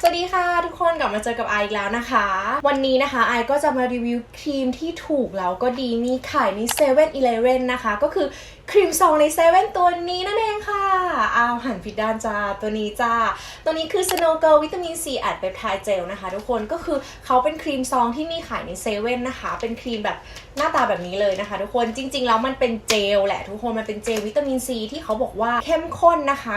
สวัสดีค่ะ กคนกลับมาเจอกับไออีกแล้วนะคะ วันนี้นะคะไอก็จะมารีวิวครีมที่ถูกแล้วก็ดีมีขายใน7 e เ e ่ e อนะคะ ก็คือครีมซองใน7 e เ e ่ตัวนี้นั่นเองค่ะอ้าวหันผิดด้านจ้าตัวนี้จ้า ตัวนี้คือ Snow Girl วิตามินซีอัดเปปไทด์เจลนะคะ ทุกคนก็คือเขาเป็นครีมซองที่มีขายในเซเว่นนะคะ เป็นครีมแบบหน้าตาแบบนี้เลยนะคะ ทุกคนจริง ๆ แล้วมันเป็นเจลแหละทุกคนมันเป็นเจลวิตามินซีที่เขาบอกว่าเข้มข้นนะคะ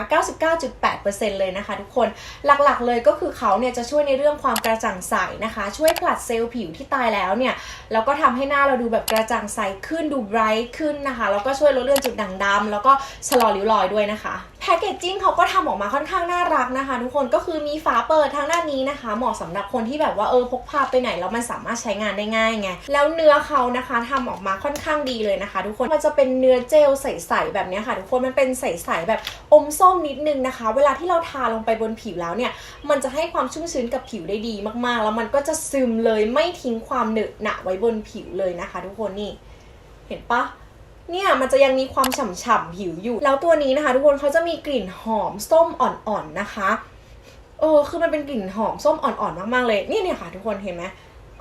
99.8%เลยนะคะ ทุกคนหลักๆเลยก็คือเขาเนี่ยจะช่วยในเรื่องความกระจ่างใสนะคะ ช่วยผลัดเซลล์ผิวที่ตายแล้วเนี่ยแล้วก็ทำให้หน้าเราดูแบบกระจ่างใสขึ้นดูไบรท์ขึ้นนะคะ แล้วก็ช่วยลดเลือนจุดด่างดำแล้วก็ชะลอริ้วรอยด้วยนะคะ พคเกจจิ้งเขาก็ทำออกมาค่อนข้างน่ารักนะคะ ทุกคนก็คือมีฝาเปิดทางด้านนี้นะคะ เหมาะสำหรับคนที่แบบว่าเออพกพาไปไหนแล้วมันสามารถใช้งานได้ง่ายไงแล้วเนื้อเขานะคะทำออกมาค่อนข้างดีเลยนะคะ ทุกคนมันจะเป็นเนื้อเจลใสๆแบบนี้ค่ะ ทุกคนมันเป็นใสๆแบบอมส้มนิดนึงนะคะ เวลาที่เราทาลงไปบนผิวแล้วเนี่ย มันจะให้ความชุ่มชื้นกับผิวได้ดีมากๆ แล้วมันก็จะซึมเลยไม่ทิ้งความเหนอะหนะไว้บนผิวเลยนะคะ ทุกคนนี่เห็นปะ เนี่ยมันจะยังมีความฉ่ำๆผิวอยู่ แล้วตัวนี้นะคะ ทุกคนเขาจะมีกลิ่นหอมส้มอ่อนๆนะคะ เออคือมันเป็นกลิ่นหอมส้มอ่อนๆมากๆเลยเนี่ยเนี่ยค่ะ ทุกคนเห็นไหม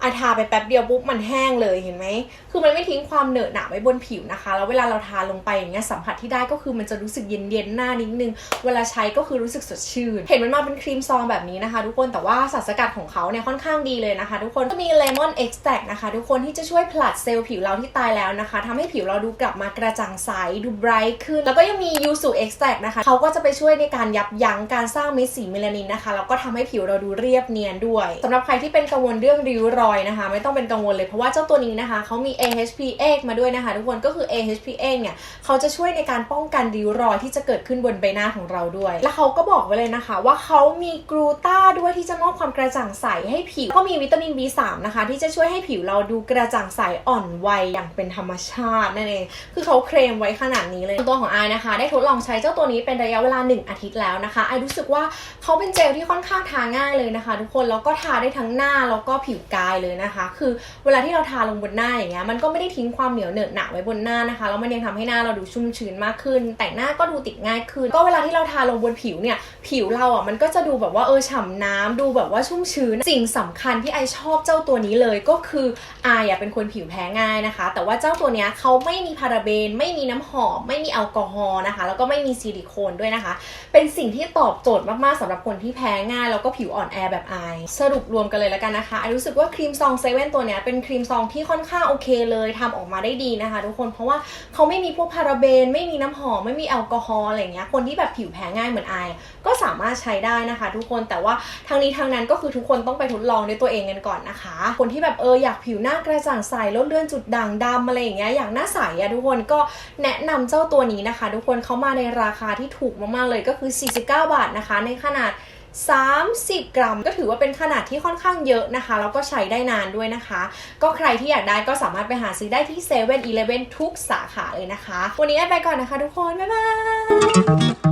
อาทาไปแป๊บเดียวปุ๊บมันแห้งเลยเห็นไหม คือมันไม่ทิ้งความเหนอะหนะไว้บนผิวนะคะ แล้วเวลาเราทาลงไปอย่างเงี้ยสัมผัสที่ได้ก็คือมันจะรู้สึกเย็นๆหน้านิดนึง เวลาใช้ก็คือรู้สึกสดชื่น เห็นมันมาเป็นครีมซองแบบนี้นะคะ ทุกคน แต่ว่าสารสกัดของเขาเนี่ยค่อนข้างดีเลยนะคะ ทุกคน ก็มีเลมอนเอ็กซ์แทนะคะ ทุกคนที่จะช่วยผลัดเซลล์ผิวเราที่ตายแล้วนะคะทำให้ผิวเราดูกลับมากระจ่างใส ดูไบรท์ขึ้น แล้วก็ยังมียูสุเอ็กซ์แทนะคะ เขาก็จะไปช่วยในการยับยั้งการสร้างเม็ดสีเมลานินนะคะ แล้วก็ทำให้ผิวเราดูเรียบเนียนด้วยสำหรับใครที่เป็นกังวลเรื่องริ้วรอยนะคะ ไม่ต้องเป็นกังวลเลยเพราะว่าเจ้าตัวนี้นะคะเขามี AHPA มาด้วยนะคะ ทุกคนก็คือ AHPA เนี่ยเขาจะช่วยในการป้องกันริ้วรอยที่จะเกิดขึ้นบนใบหน้าของเราด้วย และเขาก็บอกไว้เลยนะคะ ว่าเขามีกลูตาด้วยที่จะมอบความกระจ่างใสให้ผิว ก็มีวิตามิน B3 นะคะ ที่จะช่วยให้ผิวเราดูกระจ่างใสอ่อนวัยอย่างเป็นธรรมชาตินั่นเองคือเขาเคลมไว้ขนาดนี้เลยตัวของไอนะคะ ได้ทดลองใช้เจ้าตัวนี้เป็นระยะเวลา 1 อาทิตย์แล้วนะคะไอรู้สึกว่าเขาเป็นเจลที่ค่อนข้างทาง่ายเลยนะคะ ทุกคนแล้วก็ทาได้ทั้งหน้าแล้วก็ผิวกายเลยนะคะ คือเวลาที่เราทาลงบนหน้าอย่างเงี้ยมันก็ไม่ได้ทิ้งความเหนียวเหนอะหนะไว้บนหน้านะคะแล้วมันยังทำให้หน้าเราดูชุ่มชื้นมากขึ้น แต่งหน้าก็ดูติดง่ายขึ้น ก็เวลาที่เราทาลงบนผิวเนี่ยผิวเราอะมันก็จะดูแบบว่าเออฉ่ำน้ำดูแบบว่าชุ่มชื้นสิ่งสำคัญที่ไอชอบเจ้าตัวนี้เลยก็คือไออะเป็นคนผิวแพ้ง่ายนะคะ แต่ว่าเจ้าตัวเนี้ยเขาไม่มีพาราเบน ไม่มีน้ำหอม ไม่มีแอลกอฮอล์นะคะ แล้วก็ไม่มีซิลิโคนด้วยนะคะ เป็นสิ่งที่ตอบโจทย์มากๆสำหรับคนที่แพ้ง่ายแล้วก็ผิวอ่อนแอแบบไอสรุปรวมกันเลยแล้วกันนะคะไอรู้สึกว่าครีีมซองเซเว่นตัวเนี้ยเป็นครีมซองที่ค่อนข้างโอเคเลยทำออกมาได้ดีนะคะ ทุกคนเพราะว่าเขาไม่มีพวกพาราเบน ไม่มีน้ำหอมไม่มีแอลกอฮอล์อะไรเงี้ยคนที่แบบผิวแพ้ง่ายเหมือนไอก็สามารถใช้ได้นะคะ ทุกคนแต่ว่าทางนี้ทางนั้นก็คือทุกคนต้องไปทดลองด้วยตัวเองกันก่อนนะคะ คนที่แบบเอออยากผิวหน้ากระจ่างใสลดเลือนจุดด่างดำอะไรอย่างเงี้ยอยากหน้าใสอะทุกคนก็แนะนำเจ้าตัวนี้นะคะ ทุกคนเขามาในราคาที่ถูกมากๆเลยก็คือ 49 บาทนะคะ ในขนาด 30 กรัม ก็ถือว่าเป็นขนาดที่ค่อนข้างเยอะนะคะ แล้วก็ใช้ได้นานด้วยนะคะ ก็ใครที่อยากได้ก็สามารถไปหาซื้อได้ที่7 e เ e ่ e อทุกสาขาเลยนะคะ วันนี้ไอไปก่อนนะคะทุกคน บ๊ายบาย